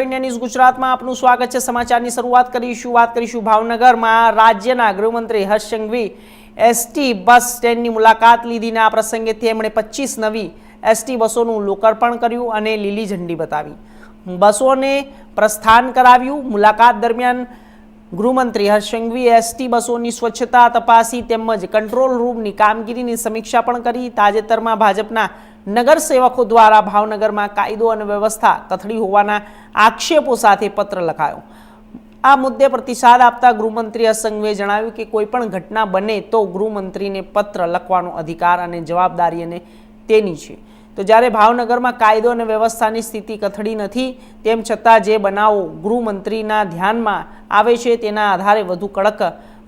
India news ગુજરાતમાં આપનું સ્વાગત સમાચારની શરૂઆત કરીશું. વાત કરીશું ભાવનગરમાં રાજ્યના ગૃહમંત્રી હર્ષ સંઘવી એસટી બસ સ્ટેન્ડની મુલાકાત લીધીને આ પ્રસંગે તેમણે પચીસ નવી એસટી બસોનું લોકાર્પણ કર્યું અને લીલી ઝંડી બતાવી. બસોને પ્રસ્થાન કરાવ્યું. મુલાકાત દરમિયાન ગૃહમંત્રી હર્ષ સંઘવીએ એસટી બસોની સ્વચ્છતા તપાસી તેમજ કંટ્રોલ રૂમની કામગીરીની સમીક્ષા પણ કરી. તાજેતરમાં ભાજપના નગરસેવકો દ્વારા ભાવનગરમાં કાયદો અને વ્યવસ્થા કથળી હોવાના આક્ષેપો સાથે પત્ર લખાયો. આ મુદ્દે પ્રતિસાદ આપતા ગૃહમંત્રી હર્ષ જણાવ્યું કે કોઈ પણ ઘટના બને તો ગૃહમંત્રીને પત્ર લખવાનો અધિકાર અને જવાબદારી અને તેની છે. તો જ્યારે ભાવનગરમાં કાયદો અને વ્યવસ્થાની સ્થિતિ કથળી નથી, તેમ છતાં જે બનાવો ગૃહમંત્રીના ધ્યાનમાં આવે છે તેના આધારે વધુ કડક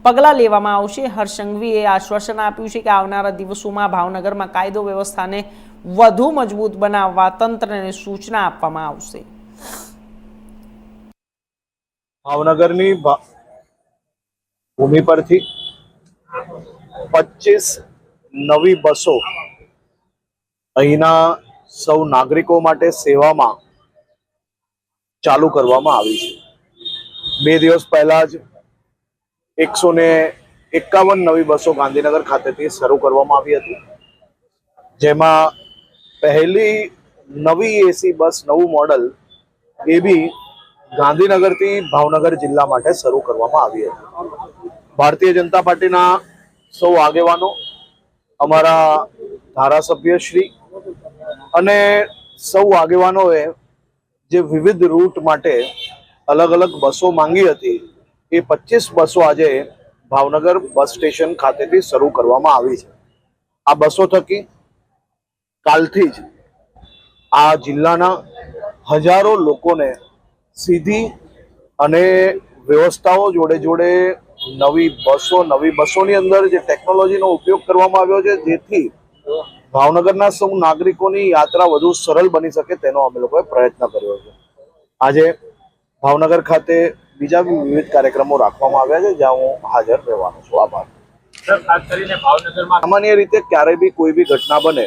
પગલાં લેવામાં આવશે. હર્ષંઘવીએ આશ્વાસન આપ્યું છે કે આવનારા દિવસોમાં ભાવનગરમાં કાયદો વ્યવસ્થાને વધુ મજબૂત બનાવવા તંત્રને સૂચના આપવામાં આવશે. ભાવનગરની ભૂમિ પરથી પચીસ નવી બસો અહીંના સૌ નાગરિકો માટે સેવામાં ચાલુ કરવામાં આવી છે. બે દિવસ પહેલા જ એકસો ને એકાવન નવી બસો ગાંધીનગર ખાતેથી શરૂ કરવામાં આવી હતી. જેમાં પહેલી નવી એસી બસ, નવું મોડલ એ બી ગાંધીનગરથી ભાવનગર જિલ્લા માટે શરૂ કરવામાં આવી હતી. ભારતીય જનતા પાર્ટીના સૌ આગેવાનો, અમારા ધારાસભ્ય શ્રી અને સૌ આગેવાનોએ જે વિવિધ રૂટ માટે અલગ અલગ બસો માંગી હતી, એ પચીસ બસો આજે ભાવનગર બસ સ્ટેશન ખાતેથી શરૂ કરવામાં આવી છે. આ બસો થકી કાલથી જ આ જિલ્લાના હજારો લોકોને સીધી અને વ્યવસ્થાઓ જોડે જોડે નવી બસો, નવી બસોની અંદર જે ટેકનોલોજીનો ઉપયોગ કરવામાં આવ્યો છે, જેથી ભાવનગરના સૌ નાગરિકોની યાત્રા વધુ સરળ બની શકે તેનો અમે લોકોએ પ્રયત્ન કર્યો છે. આજે ભાવનગર ખાતે બીજા વિવિધ કાર્યક્રમો રાખવામાં આવ્યા છે જ્યાં હું હાજર રહેવાનો છું. આભાર. ખાસ કરીને ભાવનગરમાં સામાન્ય રીતે ક્યારેય બી કોઈ બી ઘટના બને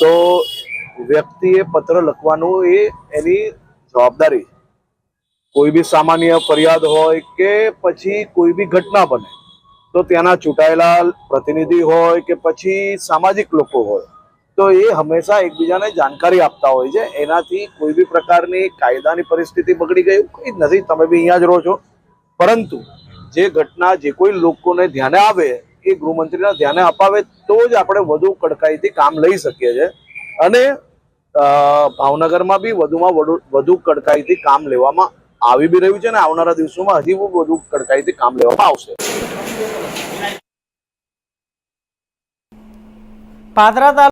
તો વ્યક્તિએ પત્ર લખવાનું એ એની જવાબદારી છે. કોઈ બી સામાન્ય ફરિયાદ હોય કે પછી કોઈ બી ઘટના બને તો ત્યાંના ચૂંટાયેલા પ્રતિનિધિ હોય કે પછી સામાજિક લોકો હોય, તો એ હંમેશા એકબીજાને જાણકારી આપતા હોય છે. એનાથી કોઈ બી પ્રકારની કાયદાની પરિસ્થિતિ બગડી ગઈ, કંઈ જ નથી. તમે બી અહીંયા જ રહો છો. પરંતુ જે ઘટના, જે કોઈ લોકોને ધ્યાને આવે, એ ગૃહમંત્રીના ધ્યાને અપાવે, તો જ આપણે વધુ કડકાઈથી કામ લઈ શકીએ છીએ. અને ભાવનગરમાં બી વધુમાં વધુ કડકાઈથી કામ લેવામાં આવી બી રહ્યું છે અને આવનારા દિવસોમાં હજી વધુ કડકાઈથી કામ લેવામાં આવશે. पादरा